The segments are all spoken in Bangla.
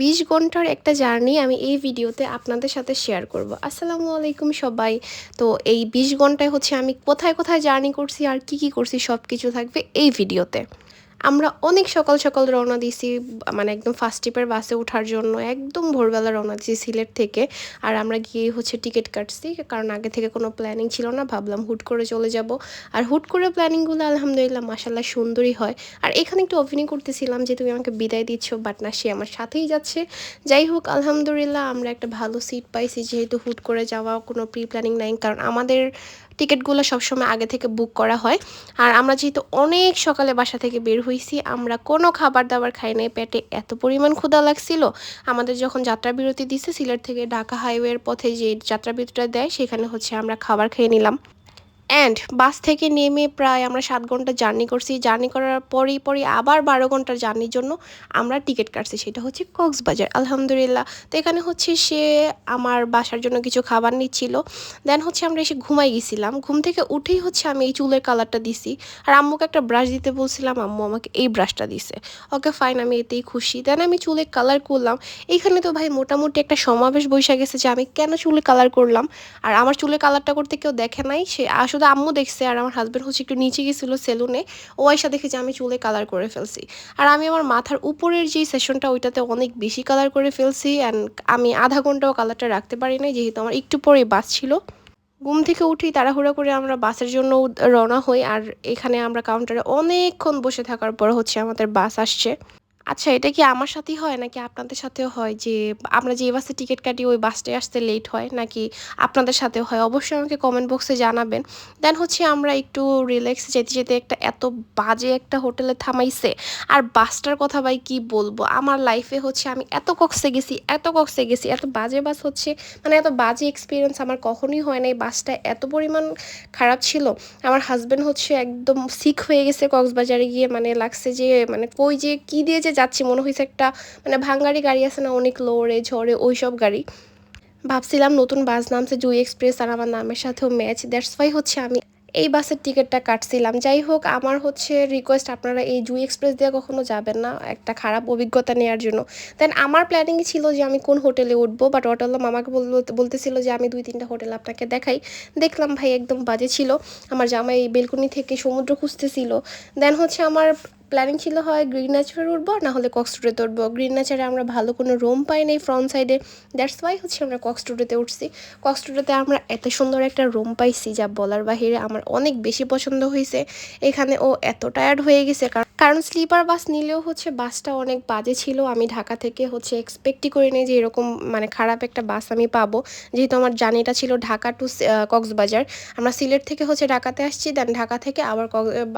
বিশ ঘণ্টার একটা জার্নি আমি এই ভিডিওতে আপনাদের সাথে শেয়ার করব। আসসালামু আলাইকুম সবাই। তো এই বিশ ঘন্টায় হচ্ছে আমি কোথায় কোথায় জার্নি করছি, আর কি কি করছি সব কিছু থাকবে এই ভিডিওতে। আমরা অনেক সকাল সকাল রওনা দিছি মানে একদম ফার্স্ট ট্রিপের বাসে ওঠার জন্য, একদম ভোরবেলা রওনা দিছি সিলেট থেকে। আর আমরা গিয়ে হচ্ছে টিকিট কাটছি, কারণ আগে থেকে কোনো প্ল্যানিং ছিল না, ভাবলাম হুট করে চলে যাব। আর হুট করে প্ল্যানিংগুলো আলহামদুলিল্লাহ মাসাল্লাহ সুন্দরই হয়। আর এখানে একটু অভিনয় করতেছিলাম যে তুমি আমাকে বিদায় দিচ্ছ বাট না, সে আমার সাথেই যাচ্ছে। যাই হোক, আলহামদুলিল্লাহ আমরা একটা ভালো সিট পাইছি, যেহেতু হুট করে যাওয়া কোনো প্রি প্ল্যানিং নাই, কারণ আমাদের টিকিটগুলো সবসময় আগে থেকে বুক করা হয়। আর আমরা যেহেতু অনেক সকালে বাসা থেকে বের হয়েছি আমরা কোনো খাবার দাবার খাই নাই, পেটে এত পরিমাণ ক্ষুদা লাগছিল। আমাদের যখন যাত্রা বিরতি দিছে, সিলেট থেকে ঢাকা হাইওয়ের পথে যে যাত্রা বিরতিটা দেয়, সেখানে হচ্ছে আমরা খাবার খেয়ে নিলাম। অ্যান্ড বাস থেকে নেমে প্রায় আমরা সাত ঘণ্টা জার্নি করছি। জার্নি করার পরেই পরেই আবার বারো ঘণ্টার জার্নির জন্য আমরা টিকিট কাটছি। সেটা হচ্ছে কক্সবাজার। আলহামদুলিল্লাহ। তো এখানে হচ্ছে সে আমার বাসার জন্য কিছু খাবার নিচ্ছিল। দেন হচ্ছে আমরা এসে ঘুমাই গেছিলাম। ঘুম থেকে উঠেই হচ্ছে আমি এই চুলের কালারটা দিছি। আর আম্মুকে একটা ব্রাশ দিতে বলছিলাম, আম্মু, আমাকে এই ব্রাশটা দিছে। ওকে ফাইন আমি এতেই খুশি। দেন আমি চুলে কালার করলাম। এইখানে তো ভাই মোটামুটি একটা সমাবেশ বৈশা গেছে যে আমি কেন চুলে কালার করলাম? আর আমার চুলের কালারটা করতে কেউ দেখে নাই। সে আসলে শুধু আম্মু দেখছে আর আমার হাজব্যান্ড হচ্ছে একটু নিচে গেছিল সেলুনে ও আয়সা দেখে আমি চুলে কালার করে ফেলছি। আর আমি আমার মাথার উপরের যে সেশনটা ওইটাতে অনেক বেশি কালার করে ফেলছি অ্যান্ড আমি আধা ঘন্টাও কালারটা রাখতে পারি নাই, যেহেতু আমার একটু পরেই বাস ছিল। ঘুম থেকে উঠি তাড়াহুড়া করে আমরা বাসের জন্য রওনা হই আর এখানে আমরা কাউন্টারে অনেকক্ষণ বসে থাকার পর হচ্ছে আমাদের বাস আসছে। আচ্ছা এটা কি আমার সাথেই হয় নাকি আপনাদের সাথেও হয় যে আমরা যে বাসে টিকিট কাটি ওই বাসটায় আসতে লেট হয় নাকি আপনাদের সাথেও হয়? অবশ্যই আমাকে কমেন্ট বক্সে জানাবেন। দেন হচ্ছে আমরা একটু রিল্যাক্স যেতে যেতে একটা এত বাজে একটা হোটেলে থামাইছে। আর বাসটার কথা ভাই কি বলব? আমার লাইফে হচ্ছে আমি এত কক্সে গেছি, এত কক্সে গেছি, এত বাজে বাস হচ্ছে মানে এত বাজে এক্সপিরিয়েন্স আমার কখনোই হয় না এই বাসটা এত পরিমাণ খারাপ ছিল। আমার হাজব্যান্ড হচ্ছে একদম সিক হয়ে গেছে কক্সবাজারে গিয়ে মানে লাগছে যে মানে কই যে কী দিয়ে যে যাচ্ছি, মনে হয়েছে একটা মানে ভাঙ্গারি গাড়ি আছে না, অনেক লোরে ঝড়ে ওই সব গাড়ি। ভাবছিলাম নতুন বাস নামছে জুই এক্সপ্রেস আর আমার নামের সাথেও ম্যাচ দ্যাটস ওয়াই হচ্ছে আমি এই বাসের টিকিটটা কাটছিলাম। যাই হোক, আমার হচ্ছে রিকোয়েস্ট আপনারা এই জুই এক্সপ্রেস দিয়ে কখনো যাবেন না, একটা খারাপ অভিজ্ঞতা নেওয়ার জন্য। দেন আমার প্ল্যানিং ছিল যে আমি কোন হোটেলে উঠবো বাট হোটেললাম আমাকে বলতেছিল যে আমি দুই তিনটা হোটেল আপনাকে দেখাই। দেখলাম ভাই একদম বাজে ছিল, আমার জামাই বেলকুনি থেকে সমুদ্র খুঁজতেছিল। দেন হচ্ছে আমার প্ল্যানিং ছিল হয় গ্রিন ন্যাচারে উঠবো, না হলে কক্সটুডেতে উঠবো গ্রিন ন্যাচারে আমরা ভালো কোনো রুম পাই নাই ফ্রন্ট সাইডে দ্যাটস ওয়াই হচ্ছে আমরা কক্সটুডেতে উঠছি। কক্সটুডেতে আমরা এত সুন্দর একটা রুম পাইছি যা বলার বাহিরে আমার অনেক বেশি পছন্দ হয়েছে এখানে ও এত টায়ার্ড হয়ে গেছে কারণ কারণ স্লিপার বাস নিলেও হচ্ছে বাসটা অনেক বাজে ছিল। আমি ঢাকা থেকে হচ্ছে এক্সপেক্টই করিনি যে এরকম মানে খারাপ একটা বাস আমি পাবো। যেহেতু আমার জার্নিটা ছিল ঢাকা টু কক্সবাজার। আমরা সিলেট থেকে হচ্ছে ঢাকাতে আসছি দেন ঢাকা থেকে আবার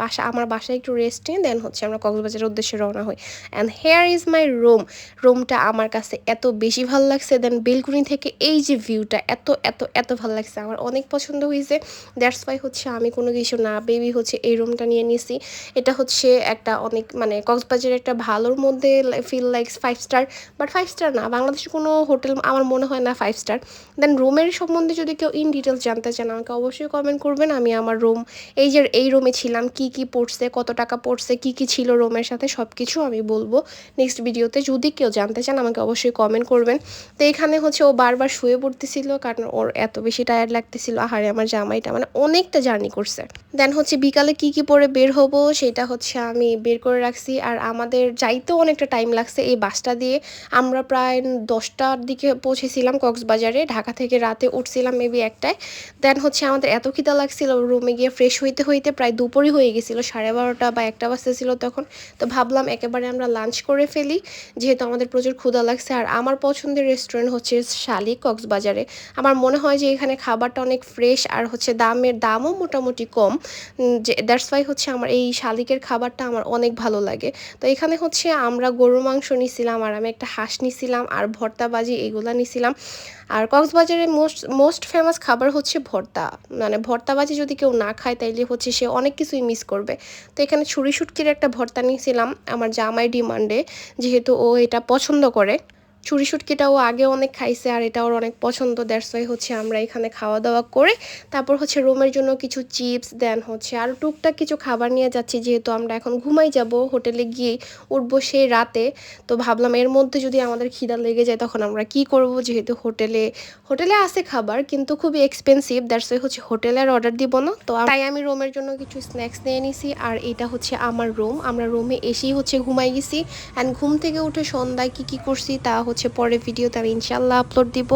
বাসা আমার বাসায় একটু রেস্ট নিয়ে দেন হচ্ছে আমরা কক্সবাজারের উদ্দেশ্যে রওনা হই। And here is my room রুমটা আমার কাছে এত বেশি ভালো লাগছে দেন বেলকুনি থেকে এই যে ভিউটা এত এত এত ভালো লাগছে। আমার অনেক পছন্দ হয়েছে দ্যাটস ওয়াই হচ্ছে আমি কোনো কিছু না বেবি হচ্ছে এই রুমটা নিয়ে নিছি। এটা হচ্ছে একটা অনেক মানে কক্সবাজারের একটা ভালোর মধ্যে feel likes five star but five star না। বাংলাদেশের কোনো হোটেল আমার মনে হয় না ফাইভ স্টার দেন রুমের সম্বন্ধে যদি কেউ ইন ডিটেলস জানতে চান আমাকে অবশ্যই কমেন্ট করবেন। আমি আমার রুম এই যে এই রুমে ছিলাম, কি কি পড়ছে, কত টাকা পড়ছে, কি কি ছিল রুমের সাথে সব কিছু আমি বলব। নেক্সট ভিডিওতে যদি কেউ জানতে চান, আমাকে অবশ্যই কমেন্ট করবেন। তো এখানে হচ্ছে ও বারবার শুয়ে পড়তেছিল, কারণ ওর এত বেশি টায়ার্ড লাগতেছিল। আহারে, আমার জামাইটা মানে অনেকটা জার্নি করছে। দেন হচ্ছে বিকালে কি কি পরে বের হব, সেটা হচ্ছে আমি বের করে রাখছি আর আমাদের যাইতেও অনেকটা টাইম লাগছে এই বাসটা দিয়ে। আমরা প্রায় দশটার দিকে পৌঁছেছিলাম কক্সবাজারে, ঢাকা থেকে রাতে উঠছিলাম মেবি একটায়। দেন হচ্ছে আমাদের এত খিদা লাগছিল রুমে গিয়ে ফ্রেশ হইতে হইতে প্রায় দুপুরই হয়ে গেছিল, সাড়ে বারোটা বা একটা বাজতেছিল তখন। তো ভাবলাম একেবারে আমরা লাঞ্চ করে ফেলি, যেহেতু আমাদের প্রচুর ক্ষুদা লাগছে। আর আমার পছন্দের রেস্টুরেন্ট হচ্ছে শালিক কক্সবাজারে। আমার মনে হয় যে এখানে খাবারটা অনেক ফ্রেশ আর হচ্ছে দামের দামও মোটামুটি কম। যে দ্যাটস ওয়াই হচ্ছে আমার এই শালিকের খাবারটা আমার অনেক ভালো লাগে। তো এখানে হচ্ছে আমরা গরুর মাংস নিছিলাম, আর আমি একটা হাঁস নিছিলাম, আর ভর্তাবাজি এগুলা নিছিলাম। আর কক্সবাজারের মোস্ট মোস্ট ফেমাস খাবার হচ্ছে ভর্তা। মানে ভর্তাবাজি যদি কেউ না খায়, তাইলে হচ্ছে সে অনেক কিছুই মিস করবে। তো এখানে ছুরি শুটকির একটা ভর্তা নিয়েছিলাম আমার জামাই ডিমান্ডে, যেহেতু ও এটা পছন্দ করে। ছুরি শুটকিটাও আগে অনেক খাইছে আর এটা ওর অনেক পছন্দ দ্যাটস ওয়াই হচ্ছে আমরা এখানে খাওয়া দাওয়া করে তারপর হচ্ছে রুমের জন্য কিছু চিপস দেন হচ্ছে আর টুকটাক কিছু খাবার নিয়ে যাচ্ছি যেহেতু আমরা এখন ঘুমাই যাব হোটেলে গিয়ে উঠবো সেই রাতে। তো ভাবলাম এর মধ্যে যদি আমাদের খিদা লেগে যায় তখন আমরা কি করব যেহেতু হোটেলে হোটেলে আছে খাবার কিন্তু খুবই এক্সপেন্সিভ দ্যাটস ওয়াই হচ্ছে হোটেলে আর অর্ডার দিব না। তো তাই আমি রুমের জন্য কিছু স্ন্যাক্স নিয়ে নিছি আর এটা হচ্ছে আমার রুম আমরা রুমে এসেই হচ্ছে ঘুমাই গেছি। অ্যান্ড ঘুম থেকে উঠে সন্ধ্যায় কি কি করছি তা হচ্ছে পরে ভিডিওতে আমি ইনশাল্লাহ আপলোড দিব।